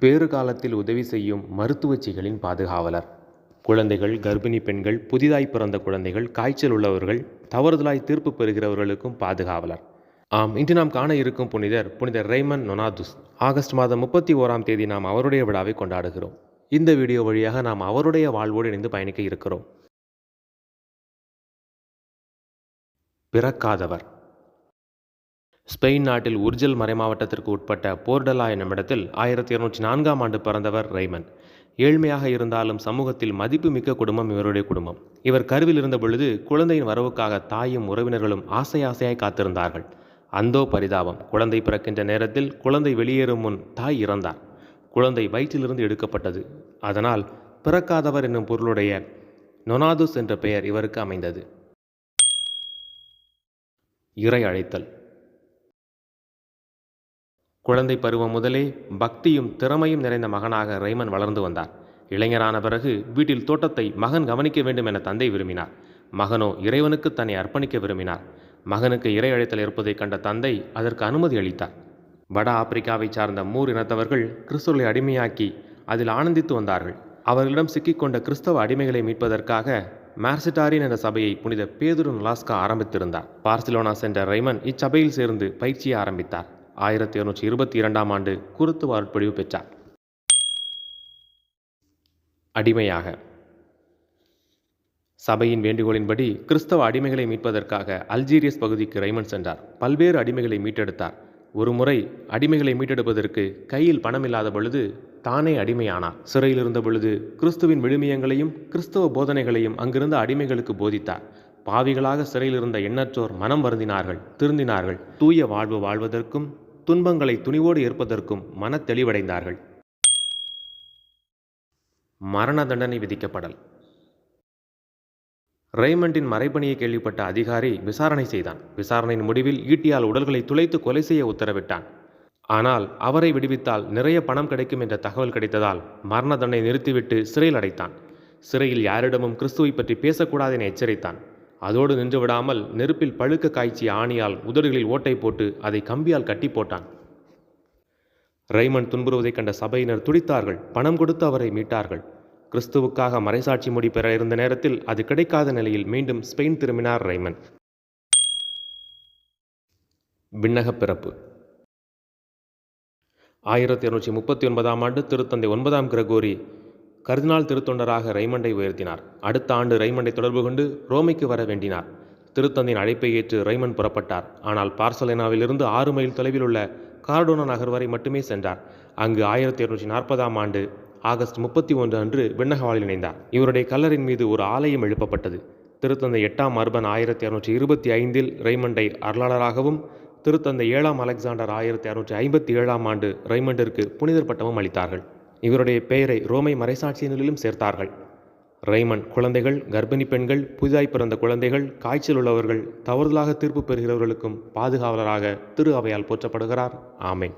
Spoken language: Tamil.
பேறு காலத்தில் உதவி செய்யும் மருத்துவச்சிகளின் பாதுகாவலர். குழந்தைகள் கர்ப்பிணி பெண்கள் புதிதாய் பிறந்த குழந்தைகள் காய்ச்சல் உள்ளவர்கள் தவறுதலாய் தீர்ப்பு பெறுகிறவர்களுக்கும் பாதுகாவலர். ஆம் இன்று நாம் காண இருக்கும் புனிதர் புனிதர் ரெய்மன் நொனாதுஸ். ஆகஸ்ட் மாதம் முப்பத்தி ஓராம் தேதி நாம் அவருடைய விழாவை கொண்டாடுகிறோம். இந்த வீடியோ வழியாக நாம் அவருடைய வாழ்வோடு இணைந்து பயணிக்க இருக்கிறோம். பிறக்காதவர். ஸ்பெயின் நாட்டில் உர்ஜல் மறைமாவட்டத்திற்கு உட்பட்ட போர்டலா என்னுமிடத்தில் ஆயிரத்தி இருநூற்றி நான்காம் ஆண்டு பிறந்தவர் ரெய்மன் ஏழ்மையாக இருந்தாலும் சமூகத்தில் மதிப்புமிக்க குடும்பம் இவருடைய குடும்பம். இவர் கருவில் இருந்த பொழுது குழந்தையின் வரவுக்காக தாயும் உறவினர்களும் ஆசை ஆசையாய் காத்திருந்தார்கள். அந்தோ பரிதாபம். குழந்தை பிறக்கின்ற நேரத்தில் குழந்தை வெளியேறும் முன் தாய் இறந்தார். குழந்தை வயிற்றிலிருந்து எடுக்கப்பட்டது. அதனால் பிறக்காதவர் என்னும் பொருளுடைய நொனாதுஸ் என்ற பெயர் இவருக்கு அமைந்தது. இறை அழைத்தல். குழந்தை பருவம் முதலே பக்தியும் திறமையும் நிறைந்த மகனாக ரைமன் வளர்ந்து வந்தார். இளைஞரான பிறகு வீட்டில் தோட்டத்தை மகன் கவனிக்க வேண்டும் என தந்தை விரும்பினார். மகனோ இறைவனுக்கு தன்னை அர்ப்பணிக்க விரும்பினார். மகனுக்கு இறை அழைத்தல் இருப்பதைக் கண்ட தந்தை அதற்கு அனுமதி அளித்தார். வட ஆப்பிரிக்காவை சார்ந்த மூர் இனத்தவர்கள் கிறிஸ்துவை அடிமையாக்கி அதில் ஆனந்தித்து வந்தார்கள். அவர்களிடம் சிக்கிக்கொண்ட கிறிஸ்தவ அடிமைகளை மீட்பதற்காக மார்சிட்டாரின் என்ற சபையை புனித பேதுரு நலாஸ்கா ஆரம்பித்திருந்தார். பார்சிலோனா சென்ற ரைமன் இச்சபையில் சேர்ந்து பயிற்சியை ஆரம்பித்தார். ஆயிரத்தி இருநூற்றி இருபத்தி இரண்டாம் ஆண்டு குருத்து அருட்பொழிவு பெற்றார். அடிமையாக. சபையின் வேண்டுகோளின்படி கிறிஸ்தவ அடிமைகளை மீட்பதற்காக அல்ஜீரியஸ் பகுதிக்கு ரைமன் சென்றார். பல்வேறு அடிமைகளை மீட்டெடுத்தார். ஒரு முறை அடிமைகளை மீட்டெடுப்பதற்கு கையில் பணம் இல்லாத பொழுது தானே அடிமையானார். சிறையில் இருந்த பொழுது கிறிஸ்துவின் விழுமியங்களையும் கிறிஸ்தவ போதனைகளையும் அங்கிருந்த அடிமைகளுக்கு போதித்தார். பாவிகளாக சிறையில் இருந்த எண்ணற்றோர் மனம் வருந்தினார்கள் திருந்தினார்கள். தூய வாழ்வு வாழ்வதற்கும் துன்பங்களை துணிவோடு ஏற்பதற்கும் மன தெளிவடைந்தார்கள். மரண தண்டனை விதிக்கப்படல். ரெய்மண்டின் மறைபணியை கேள்விப்பட்ட அதிகாரி விசாரணை செய்தான். விசாரணையின் முடிவில் ஈட்டியால் உடல்களை துளைத்து கொலை செய்ய உத்தரவிட்டான். ஆனால் அவரை விடுவித்தால் நிறைய பணம் கிடைக்கும் என்ற தகவல் கிடைத்ததால் மரண தண்டனை நிறுத்திவிட்டு சிறையில் அடைத்தான். சிறையில் யாரிடமும் கிறிஸ்துவை பற்றி பேசக்கூடாது என எச்சரித்தான். அதோடு நின்று விடாமல் நெருப்பில் பழுக்க காய்ச்சிய ஆணியால் உதடுகளில் ஓட்டை போட்டு அதை கம்பியால் கட்டி போட்டான். ரைமன் துன்புறுவதைக் கண்ட சபையினர் துடித்தார்கள். பணம் கொடுத்து அவரை மீட்டார்கள். கிறிஸ்துவுக்காக மறைசாட்சி முடி பெற இருந்த நேரத்தில் அது கிடைக்காத நிலையில் மீண்டும் ஸ்பெயின் திரும்பினார் ரைமன் விண்ணக பிறப்பு. ஆயிரத்தி இருநூற்றி முப்பத்தி ஒன்பதாம் ஆண்டு திருத்தந்தை ஒன்பதாம் கிரகோரி கர்தினால் திருத்தொண்டராக ரைமண்டை உயர்த்தினார். அடுத்த ஆண்டு ரைமண்டை தொடர்பு கொண்டு ரோமைக்கு வர வேண்டினார். திருத்தந்தின் அழைப்பை ஏற்று ரைமன் புறப்பட்டார். ஆனால் பார்சலேனாவிலிருந்து ஆறு மைல் தொலைவில் உள்ள கார்டோனா நகர் வரை மட்டுமே சென்றார். அங்கு ஆயிரத்தி இருநூற்றி நாற்பதாம் ஆண்டு ஆகஸ்ட் முப்பத்தி ஒன்று அன்று விண்ணகவாளில் இணைந்தார். இவருடைய கல்லரின் மீது ஒரு ஆலயம் எழுப்பப்பட்டது. திருத்தந்தை எட்டாம் அர்பன் ஆயிரத்தி அறுநூற்றி இருபத்தி ஐந்தில் ரைமண்டை அருளாளராகவும் திருத்தந்தை ஏழாம் அலெக்சாண்டர் ஆயிரத்தி அறுநூற்றி ஐம்பத்தி ஏழாம் ஆண்டு ரைமண்டிற்கு புனிதர் பட்டமும் அளித்தார்கள். இவருடைய பெயரை ரோமை மறைசாட்சியினரிலும் சேர்த்தார்கள். ரைமன் குழந்தைகள் கர்ப்பிணி பெண்கள் புதிதாய் பிறந்த குழந்தைகள் காய்ச்சல் உள்ளவர்கள் தவறுதலாக தீர்ப்பு பெறுகிறவர்களுக்கும் பாதுகாவலராக திரு அவையால் போற்றப்படுகிறார். ஆமேன்.